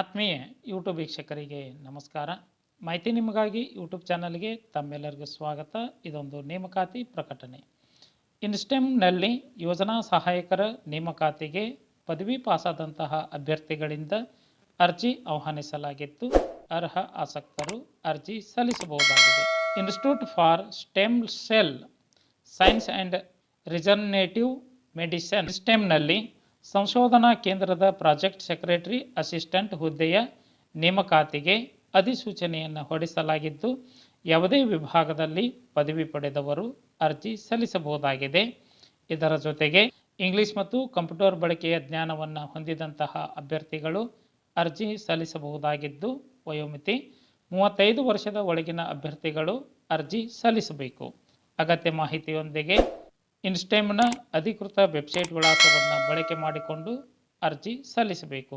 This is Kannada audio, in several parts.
ಆತ್ಮೀಯ ಯೂಟ್ಯೂಬ್ ವೀಕ್ಷಕರಿಗೆ ನಮಸ್ಕಾರ. ಮಾಹಿತಿ ನಿಮಗಾಗಿ ಯೂಟ್ಯೂಬ್ ಚಾನಲ್ಗೆ ತಮ್ಮೆಲ್ಲರಿಗೂ ಸ್ವಾಗತ. ಇದೊಂದು ನೇಮಕಾತಿ ಪ್ರಕಟಣೆ. ಇನ್ಸ್ಟೆಮ್ನಲ್ಲಿ ಯೋಜನಾ ಸಹಾಯಕರ ನೇಮಕಾತಿಗೆ ಪದವಿ ಪಾಸಾದಂತಹ ಅಭ್ಯರ್ಥಿಗಳಿಂದ ಅರ್ಜಿ ಆಹ್ವಾನಿಸಲಾಗಿತ್ತು. ಅರ್ಹ ಆಸಕ್ತರು ಅರ್ಜಿ ಸಲ್ಲಿಸಬಹುದಾಗಿದೆ. Institute for stem cell science and regenerative medicine ಸ್ಟೆಮ್ನಲ್ಲಿ ಸಂಶೋಧನಾ ಕೇಂದ್ರದ ಪ್ರಾಜೆಕ್ಟ್ ಸೆಕ್ರೆಟರಿ ಅಸಿಸ್ಟೆಂಟ್ ಹುದ್ದೆಯ ನೇಮಕಾತಿಗೆ ಅಧಿಸೂಚನೆಯನ್ನು ಹೊರಡಿಸಲಾಗಿದ್ದು, ಯಾವುದೇ ವಿಭಾಗದಲ್ಲಿ ಪದವಿ ಪಡೆದವರು ಅರ್ಜಿ ಸಲ್ಲಿಸಬಹುದಾಗಿದೆ. ಇದರ ಜೊತೆಗೆ ಇಂಗ್ಲಿಷ್ ಮತ್ತು ಕಂಪ್ಯೂಟರ್ ಬಳಕೆಯ ಜ್ಞಾನವನ್ನು ಹೊಂದಿದಂತಹ ಅಭ್ಯರ್ಥಿಗಳು ಅರ್ಜಿ ಸಲ್ಲಿಸಬಹುದಾಗಿದ್ದು, ವಯೋಮಿತಿ ಮೂವತ್ತೈದು ವರ್ಷದ ಒಳಗಿನ ಅಭ್ಯರ್ಥಿಗಳು ಅರ್ಜಿ ಸಲ್ಲಿಸಬೇಕು. ಅಗತ್ಯ ಮಾಹಿತಿಯೊಂದಿಗೆ ಇನ್ಸ್ಟೆಮ್ನ ಅಧಿಕೃತ ವೆಬ್ಸೈಟ್ ವಿಳಾಸವನ್ನು ಬಳಕೆ ಮಾಡಿಕೊಂಡು ಅರ್ಜಿ ಸಲ್ಲಿಸಬೇಕು.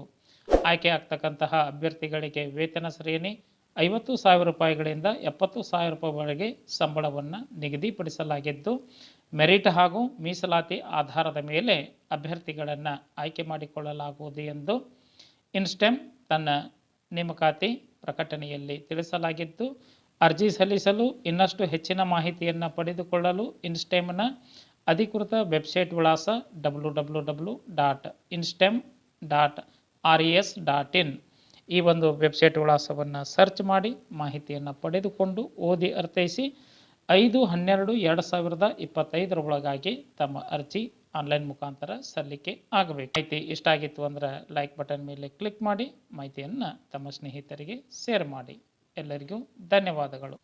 ಆಯ್ಕೆ ಆಗ್ತಕ್ಕಂತಹ ಅಭ್ಯರ್ಥಿಗಳಿಗೆ ವೇತನ ಶ್ರೇಣಿ ಐವತ್ತು ಸಾವಿರ ರೂಪಾಯಿಗಳಿಂದ ಎಪ್ಪತ್ತು ಸಾವಿರ ರೂಪಾಯಿವರೆಗೆ ಸಂಬಳವನ್ನು ನಿಗದಿಪಡಿಸಲಾಗಿದ್ದು, ಮೆರಿಟ್ ಹಾಗೂ ಮೀಸಲಾತಿ ಆಧಾರದ ಮೇಲೆ ಅಭ್ಯರ್ಥಿಗಳನ್ನು ಆಯ್ಕೆ ಮಾಡಿಕೊಳ್ಳಲಾಗುವುದು ಎಂದು ಇನ್ಸ್ಟೆಮ್ ತನ್ನ ನೇಮಕಾತಿ ಪ್ರಕಟಣೆಯಲ್ಲಿ ತಿಳಿಸಲಾಗಿದ್ದು, ಅರ್ಜಿ ಸಲ್ಲಿಸಲು ಇನ್ನಷ್ಟು ಹೆಚ್ಚಿನ ಮಾಹಿತಿಯನ್ನು ಪಡೆದುಕೊಳ್ಳಲು ಇನ್ಸ್ಟೆಮ್ನ ಅಧಿಕೃತ ವೆಬ್ಸೈಟ್ ವಿಳಾಸ W W W dot inStem dot R E S dot in ಈ ಒಂದು ವೆಬ್ಸೈಟ್ ವಿಳಾಸವನ್ನು ಸರ್ಚ್ ಮಾಡಿ ಮಾಹಿತಿಯನ್ನು ಪಡೆದುಕೊಂಡು ಓದಿ ಅರ್ಥೈಸಿ ಐದು ಹನ್ನೆರಡು ಎರಡು ಸಾವಿರದ ಇಪ್ಪತ್ತೈದರ ಒಳಗಾಗಿ ತಮ್ಮ ಅರ್ಜಿ ಆನ್ಲೈನ್ ಮುಖಾಂತರ ಸಲ್ಲಿಕೆ ಆಗಬೇಕು. ಮಾಹಿತಿ ಇಷ್ಟ ಆಗಿತ್ತು ಅಂದ್ರೆ ಲೈಕ್ ಬಟನ್ ಮೇಲೆ ಕ್ಲಿಕ್ ಮಾಡಿ ಮಾಹಿತಿಯನ್ನು ತಮ್ಮ ಸ್ನೇಹಿತರಿಗೆ ಶೇರ್ ಮಾಡಿ. ಎಲ್ಲರಿಗೂ ಧನ್ಯವಾದಗಳು.